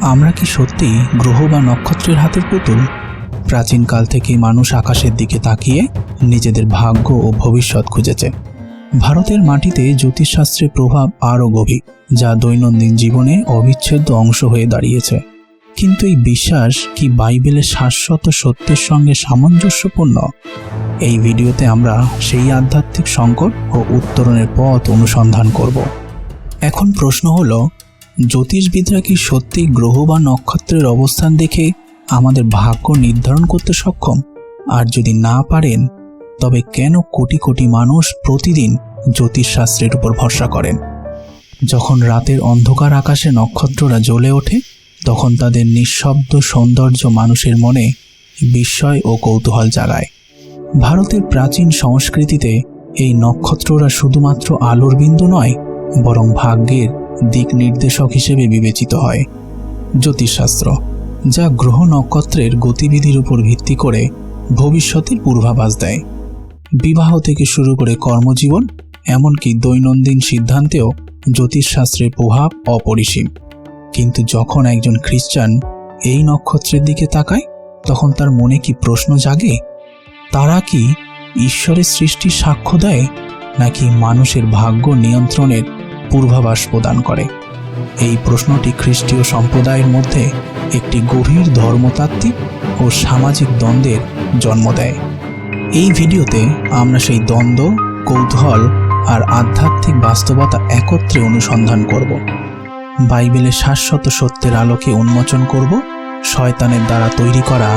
আমরা কি সত্যি গ্রহ বা নক্ষত্রের হাতের পুতুল? প্রাচীনকাল থেকে মানুষ আকাশের দিকে তাকিয়ে নিজেদের ভাগ্য ও ভবিষ্যৎ খুঁজেছে। ভারতের মাটিতে জ্যোতিষশাস্ত্রের প্রভাব আরও গভীর, যা দৈনন্দিন জীবনে অবিচ্ছেদ্য অংশ হয়ে দাঁড়িয়েছে। কিন্তু এই বিশ্বাস কি বাইবেলের শাশ্বত সত্যের সঙ্গে সামঞ্জস্যপূর্ণ? এই ভিডিওতে আমরা সেই আধ্যাত্মিক সংকট ও উত্তরণের পথ অনুসন্ধান করব। এখন প্রশ্ন হলো জ্যোতিষবিদরা কি সত্যি গ্রহ বা নক্ষত্রের অবস্থান দেখে আমাদের ভাগ্য নির্ধারণ করতে সক্ষম? আর যদি না পারেন, তবে কেন কোটি কোটি মানুষ প্রতিদিন জ্যোতিষশাস্ত্রের উপর ভরসা করেন? যখন রাতের অন্ধকার আকাশে নক্ষত্ররা জ্বলে ওঠে, তখন তাদের নিঃশব্দ সৌন্দর্য মানুষের মনে বিস্ময় ও কৌতূহল জাগায়। ভারতের প্রাচীন সংস্কৃতিতে এই নক্ষত্ররা শুধুমাত্র আলোর বিন্দু নয়, বরং ভাগ্যের দিক নির্দেশক হিসেবে বিবেচিত হয়। জ্যোতিষশাস্ত্র, যা গ্রহ নক্ষত্রের গতিবিধির উপর ভিত্তি করে ভবিষ্যতের পূর্বাভাস দেয়। বিবাহ থেকে শুরু করে কর্মজীবন, এমনকি দৈনন্দিন সিদ্ধান্তেও জ্যোতিষশাস্ত্রের প্রভাব অপরিসীম। কিন্তু যখন একজন খ্রিস্টান এই নক্ষত্রের দিকে তাকায়, তখন তার মনে কি প্রশ্ন জাগে? তারা কি ঈশ্বরের সৃষ্টি সাক্ষ্য দেয়, নাকি মানুষের ভাগ্য নিয়ন্ত্রণের পূর্বাভাস প্রদান করে। এই প্রশ্নটি খ্রিস্টীয় সম্প্রদায়ের মধ্যে একটি গভীর ধর্মতাত্ত্বিক ও সামাজিক দ্বন্দ্বের জন্ম দেয়। এই ভিডিওতে আমরা সেই দ্বন্দ্ব, কৌতূহল আর আধ্যাত্মিক বাস্তবতা একত্রে অনুসন্ধান করব। বাইবেলের শাশ্বত সত্যের আলোকে উন্মোচন করব শয়তানের দ্বারা তৈরি করা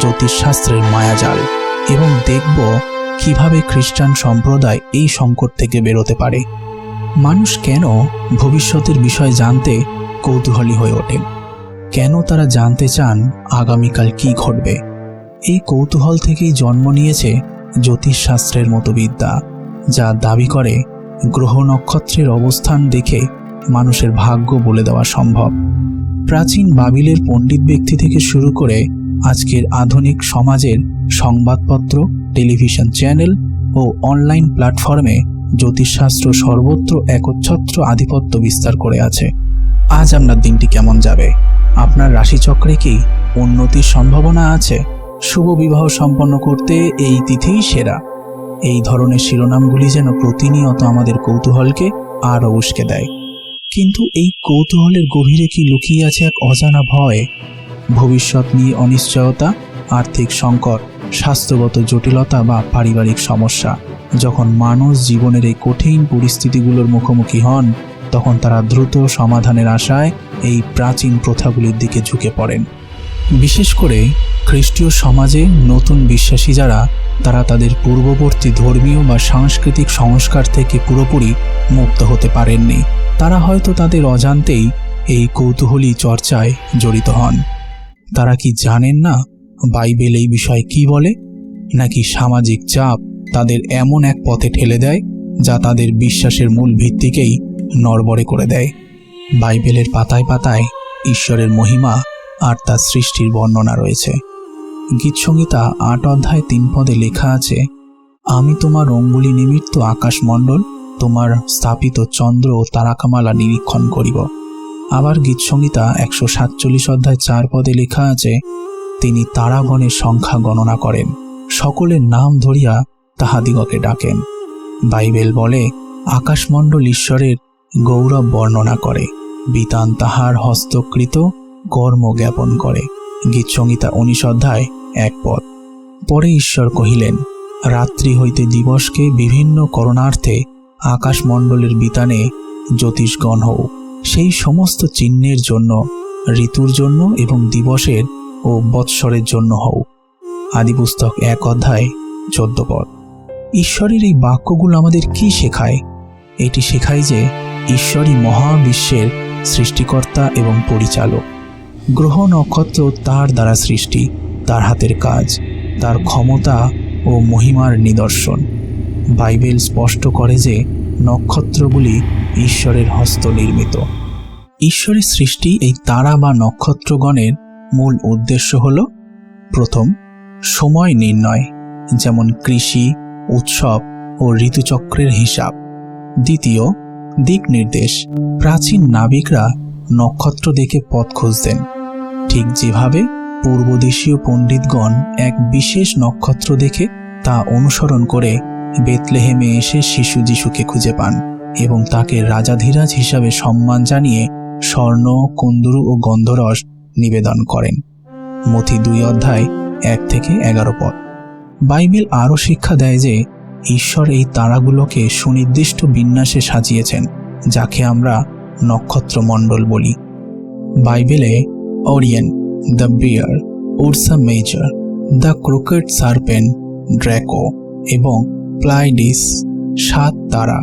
জ্যোতিষশাস্ত্রের মায়াজাল এবং দেখব কীভাবে খ্রিস্টান সম্প্রদায় এই সংকট থেকে বেরোতে পারে। মানুষ কেন ভবিষ্যতের বিষয় জানতে কৌতূহলী হয়ে ওঠে? কেন তারা জানতে চান আগামীকাল কি ঘটবে? এই কৌতূহল থেকেই জন্ম নিয়েছে জ্যোতিষশাস্ত্রের মতো বিদ্যা, যা দাবি করে গ্রহ নক্ষত্রের অবস্থান দেখে মানুষের ভাগ্য বলে দেওয়া সম্ভব। প্রাচীন বাবিলের পণ্ডিত ব্যক্তি থেকে শুরু করে আজকের আধুনিক সমাজের সংবাদপত্র, টেলিভিশন চ্যানেল ও অনলাইন প্ল্যাটফর্মে জ্যোতিষশাস্ত্র সর্বত্র একচ্ছত্র আধিপত্য বিস্তার করে আছে। আজ আপনার দিনটি কেমন যাবে? আপনার রাশিচক্রে কি উন্নতির সম্ভাবনা আছে? শুভ বিবাহ সম্পন্ন করতে এই তিথিই সেরা। এই ধরনের শিরোনামগুলি যেন প্রতিনিয়ত আমাদের কৌতূহলকে আরও উস্কে দেয়। কিন্তু এই কৌতূহলের গভীরে কি লুকিয়ে আছে এক অজানা ভয়? ভবিষ্যৎ নিয়ে অনিশ্চয়তা, আর্থিক সংকট, স্বাস্থ্যগত জটিলতা বা পারিবারিক সমস্যা। যখন মানুষ জীবনের এই কঠিন পরিস্থিতিগুলোর মুখোমুখি হন, তখন তারা দ্রুত সমাধানের আশায় এই প্রাচীন প্রথাগুলির দিকে ঝুঁকে পড়েন। বিশেষ করে খ্রিস্টীয় সমাজে নতুন বিশ্বাসী যারা, তারা তাদের পূর্ববর্তী ধর্মীয় বা সাংস্কৃতিক সংস্কার থেকে পুরোপুরি মুক্ত হতে পারেননি। তারা হয়তো তাদের অজান্তেই এই কৌতূহলী চর্চায় জড়িত হন। তারা কি জানেন না বাইবেল এই বিষয়ে কি বলে? নাকি সামাজিক চাপ তাদের এমন এক পথে ঠেলে দেয়, যা তাদের বিশ্বাসের মূল ভিত্তিকেই নড়বড়ে করে দেয়। বাইবেলের পাতায় পাতায় ঈশ্বরের মহিমা আর তার সৃষ্টির বর্ণনা রয়েছে। গীতসংহিতা আট অধ্যায় তিন পদে লেখা আছে, আমি তোমার অঙ্গুলি নিমিত্ত আকাশমণ্ডল, তোমার স্থাপিত চন্দ্র ও তারাকামালা নিরীক্ষণ করিব। আবার গীতসংহিতা একশো সাতচল্লিশ অধ্যায় চার পদে লেখা আছে, তিনি তারাগণের সংখ্যা গণনা করেন। সকলের নাম ধরিয়া তাহাদিগকে ডাকেন। বাইবেল বলে, আকাশমণ্ডল ঈশ্বরের গৌরব বর্ণনা করে। বিতান তাহার হস্তকৃত কর্ম জ্ঞাপন করে। গীতসংহিতা অধ্যায় এক পদ। পরে ঈশ্বর কহিলেন, রাত্রি হইতে দিবসকে বিভিন্ন করণার্থে আকাশমণ্ডলের বিতানে জ্যোতিষগণ হোক সেই সমস্ত চিহ্নের জন্য, ঋতুর জন্য এবং দিবসের ও বৎসরের জন্য হও। আদিপুস্তক এক অধ্যায়, চোদ্দ পদ। ঈশ্বরের এই বাক্যগুলো আমাদের কি শেখায়? এটি শেখায় যে ঈশ্বরই মহাবিশ্বের সৃষ্টিকর্তা এবং পরিচালক। গ্রহ নক্ষত্র তার দ্বারা সৃষ্টি, তার হাতের কাজ, তার ক্ষমতা ও মহিমার নিদর্শন। বাইবেল স্পষ্ট করে যে নক্ষত্রগুলি ঈশ্বরের হস্ত নির্মিত। ঈশ্বরের সৃষ্টি এই তারা বা নক্ষত্রগণের মূল উদ্দেশ্য হল, প্রথম, সময় নির্ণয়, যেমন কৃষি উৎসব ও ঋতুচক্রের হিসাব। দ্বিতীয়, দিক নির্দেশ। প্রাচীন নাবিকরা নক্ষত্র দেখে পথ খুঁজতেন। ঠিক যেভাবে পূর্বদেশীয় পণ্ডিতগণ এক বিশেষ নক্ষত্র দেখে তা অনুসরণ করে বেতলেহেমে এসে শিশু যিশুকে খুঁজে পান এবং তাকে রাজাধিরাজ হিসাবে সম্মান জানিয়ে স্বর্ণ, কুন্দরু ও গন্ধরস নিবেদন করেন। মথি দুই অধ্যায় এক থেকে এগারো পদ বাইবেল আরও শিক্ষা দেয় যে ঈশ্বর এই তারাগুলোকে সুনির্দিষ্ট বিন্যাসে সাজিয়েছেন, যাকে আমরা নক্ষত্রমণ্ডল বলি। বাইবেলে Orion the bear, Ursa Major, the crooked serpent Draco এবং প্লাইডিস সাত তারা।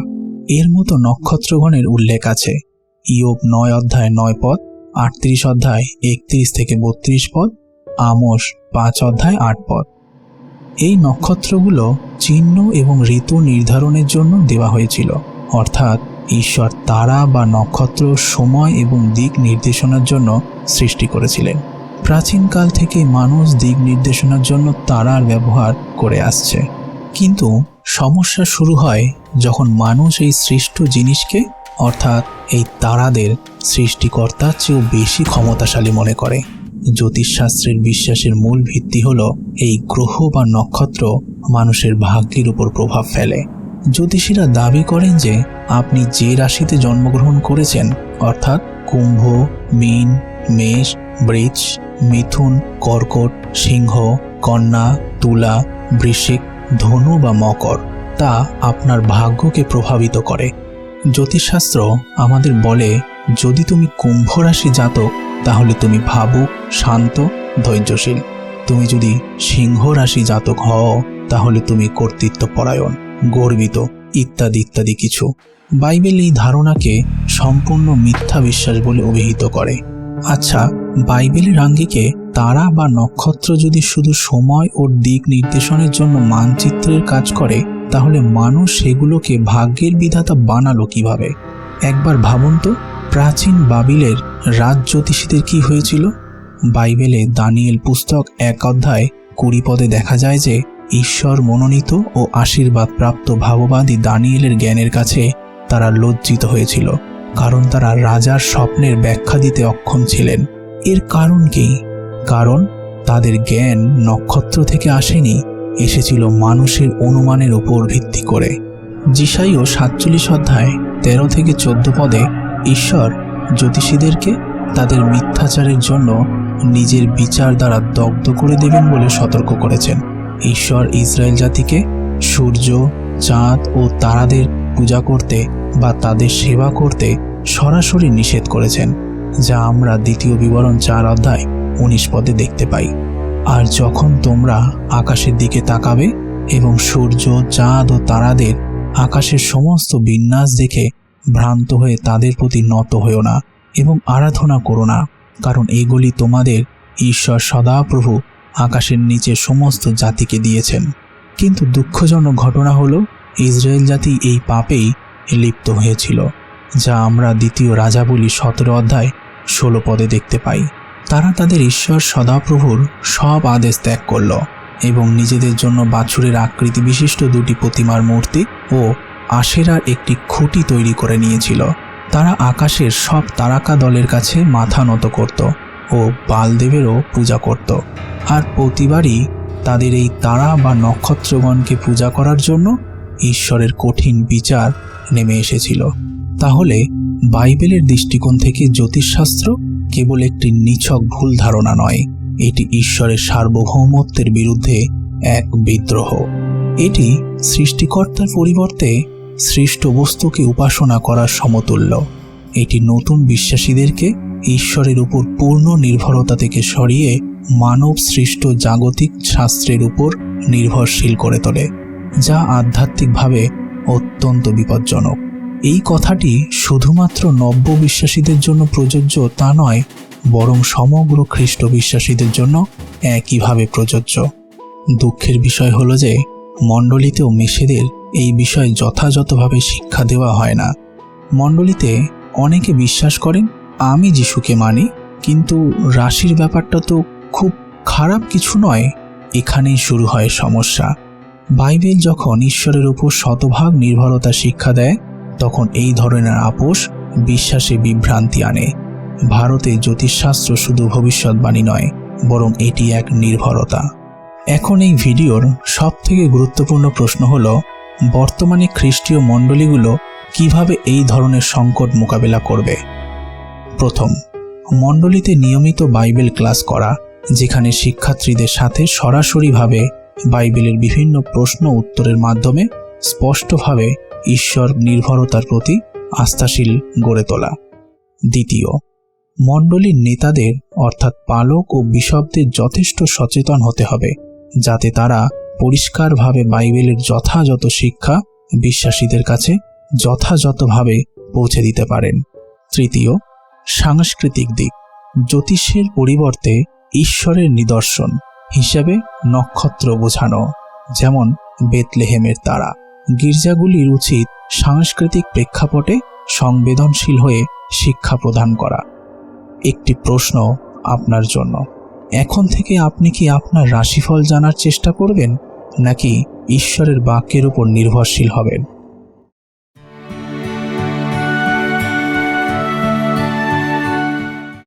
এর মতো নক্ষত্রগণের উল্লেখ আছে। ইয়োব নয় অধ্যায় নয় পদ, আটত্রিশ অধ্যায় একত্রিশ থেকে বত্রিশ পদ, আমোস পাঁচ অধ্যায় আট পদ। এই নক্ষত্রগুলো চিহ্ন এবং ঋতু নির্ধারণের জন্য দেওয়া হয়েছিল। অর্থাৎ ঈশ্বর তারা বা নক্ষত্র সময় এবং দিক নির্দেশনার জন্য সৃষ্টি করেছিলেন। প্রাচীনকাল থেকে মানুষ দিক নির্দেশনার জন্য তারার ব্যবহার করে আসছে। কিন্তু সমস্যা শুরু হয় যখন মানুষ এই সৃষ্ট জিনিসকে, অর্থাৎ এই তারাদের সৃষ্টিকর্তার চেয়েও বেশি ক্ষমতাশালী মনে করে। জ্যোতিষশাস্ত্রের বিশ্বাসের মূল ভিত্তি হল এই গ্রহ বা নক্ষত্র মানুষের ভাগ্যের উপর প্রভাব ফেলে। জ্যোতিষীরা দাবি করেন যে আপনি যে রাশিতে জন্মগ্রহণ করেছেন, অর্থাৎ কুম্ভ, মীন, মেষ, বৃষ, মিথুন, কর্কট, সিংহ, কন্যা, তুলা, বৃশ্চিক, ধনু বা মকর, তা আপনার ভাগ্যকে প্রভাবিত করে। জ্যোতিষশাস্ত্র আমাদের বলে, যদি তুমি কুম্ভ রাশি জাতক তাহলে তুমি ভাবুক শান্ত, ধৈর্যশীল। তুমি যদি সিংহ রাশি জাতক হও, তাহলে তুমি কর্তৃত্বপরায়ণ, গর্বিত, ইত্যাদি ইত্যাদি কিছু। বাইবেল এই ধারণাকে সম্পূর্ণ মিথ্যা বিশ্বাস বলে অভিহিত করে। আচ্ছা বাইবেলের আঙ্গিকে তারা বা নক্ষত্র যদি শুধু সময় ও দিক নির্দেশনের জন্য মানচিত্রের কাজ করে, তাহলে মানুষ সেগুলোকে ভাগ্যের বিধাতা বানালো কীভাবে? একবার ভাবুন তো, প্রাচীন বাবিলের রাজ জ্যোতিষীদের কি হয়েছিল? বাইবেলে দানিয়েল পুস্তক এক অধ্যায় কুড়ি পদে দেখা যায় যে ঈশ্বর মনোনীত ও আশীর্বাদ প্রাপ্ত ভাববাদী দানিয়েলের জ্ঞানের কাছে তারা লজ্জিত হয়েছিল, কারণ তারা রাজার স্বপ্নের ব্যাখ্যা দিতে অক্ষম ছিলেন। এর কারণ কি? কারণ তাদের জ্ঞান নক্ষত্র থেকে আসেনি, এসেছিল মানুষের অনুমানের উপর ভিত্তি করে। জিসাইও সাতচল্লিশ অধ্যায় তেরো থেকে চোদ্দ পদে ঈশ্বর জ্যোতিষীদেরকে তাদের মিথ্যাচারের জন্য নিজের বিচার দ্বারা দগ্ধ করে দেবেন বলে সতর্ক করেছেন। ঈশ্বর ইসরায়েল জাতিকে সূর্য, চাঁদ ও তারাদের পূজা করতে বা তাদের সেবা করতে সরাসরি নিষেধ করেছেন, যা আমরা দ্বিতীয় বিবরণ চার অধ্যায় উনিশ পদে দেখতে পাই। আর যখন তোমরা আকাশের দিকে তাকাবে এবং সূর্য, চাঁদ ও তারাদের আকাশের সমস্ত বিন্যাস দেখে ভ্রান্ত হয়ে তাদের প্রতি নত হয়েও না এবং আরাধনা করো না, কারণ এগুলি তোমাদের ঈশ্বর সদাপ্রভু আকাশের নিচে সমস্ত জাতিকে দিয়েছেন। কিন্তু দুঃখজনক ঘটনা হলো, ইসরায়েল জাতি এই পাপেই লিপ্ত হয়েছিল, যা আমরা দ্বিতীয় রাজাবলী সতেরো অধ্যায় ষোলো পদে দেখতে পাই। তারা তাদের ঈশ্বর সদাপ্রভুর সব আদেশ ত্যাগ করল এবং নিজেদের জন্য বাছুরের আকৃতি বিশিষ্ট দুটি প্রতিমার মূর্তি ও আশেরার একটি খুঁটি তৈরি করে নিয়েছিল। তারা আকাশের সব তারাকা দলের কাছে মাথা নত করত ও বালদেবেরও পূজা করত। আর প্রতিবারই তাদের এই তারা বা নক্ষত্রগণকে পূজা করার জন্য ঈশ্বরের কঠিন বিচার নেমে এসেছিল। তাহলে বাইবেলের দৃষ্টিকোণ থেকে জ্যোতিষশাস্ত্র কেবল একটি নিছক ভুল ধারণা নয়, এটি ঈশ্বরের সার্বভৌমত্বের বিরুদ্ধে এক বিদ্রোহ। এটি সৃষ্টিকর্তার পরিবর্তে সৃষ্ট বস্তুকে উপাসনা করার সমতুল্য। এটি নতুন বিশ্বাসীদেরকে ঈশ্বরের উপর পূর্ণ নির্ভরতা থেকে সরিয়ে মানব সৃষ্ট জাগতিক শাস্ত্রের উপর নির্ভরশীল করে তোলে, যা আধ্যাত্মিকভাবে অত্যন্ত বিপজ্জনক। এই কথাটি শুধুমাত্র নব্য বিশ্বাসীদের জন্য প্রযোজ্য তা নয়, বরং সমগ্র খ্রিস্ট বিশ্বাসীদের জন্য একইভাবে প্রযোজ্য। দুঃখের বিষয় হলো যে মণ্ডলীতেও মেষেদের এই বিষয়ে যথাযথভাবে শিক্ষা দেওয়া হয় না। মণ্ডলীতে অনেকে বিশ্বাস করেন, আমি যিশুকে মানি, কিন্তু রাশির ব্যাপারটা তো খুব খারাপ কিছু নয়। এখানেই শুরু হয় সমস্যা। বাইবেল যখন ঈশ্বরের উপর শতভাগ নির্ভরতা শিক্ষা দেয়, তখন এই ধরনের আপোষ বিশ্বাসে বিভ্রান্তি আনে। ভারতে জ্যোতিষশাস্ত্র শুধু ভবিষ্যৎবাণী নয়, বরং এটি এক নির্ভরতা। এখন এই ভিডিওর সব থেকে গুরুত্বপূর্ণ প্রশ্ন হল, বর্তমানে খ্রিস্টীয় মণ্ডলীগুলো কীভাবে এই ধরনের সংকট মোকাবেলা করবে? প্রথম, মণ্ডলীতে নিয়মিত বাইবেল ক্লাস করা, যেখানে শিক্ষার্থীদের সাথে সরাসরিভাবে বাইবেলের বিভিন্ন প্রশ্ন উত্তরের মাধ্যমে স্পষ্টভাবে ঈশ্বর নির্ভরতার প্রতি আস্থাশীল গড়ে তোলা। দ্বিতীয়, মণ্ডলীর নেতাদের, অর্থাৎ পালক ও বিশপদের যথেষ্ট সচেতন হতে হবে। যাতে তারা পরিষ্কারভাবে বাইবেলের যথাযথ শিক্ষা বিশ্বাসীদের কাছে যথাযথভাবে পৌঁছে দিতে পারেন। তৃতীয়, সাংস্কৃতিক দিক। জ্যোতিষের পরিবর্তে ঈশ্বরের নিদর্শন হিসাবে নক্ষত্র বোঝানো, যেমন বেতলেহেমের তারা। গির্জাগুলির উচিত সাংস্কৃতিক প্রেক্ষাপটে সংবেদনশীল হয়ে শিক্ষা প্রদান করা। একটি প্রশ্ন আপনার জন্য। এখন থেকে আপনি কি আপনার রাশিফল জানার চেষ্টা করবেন, নাকি ঈশ্বরের বাক্যের উপর নির্ভরশীল হবেন?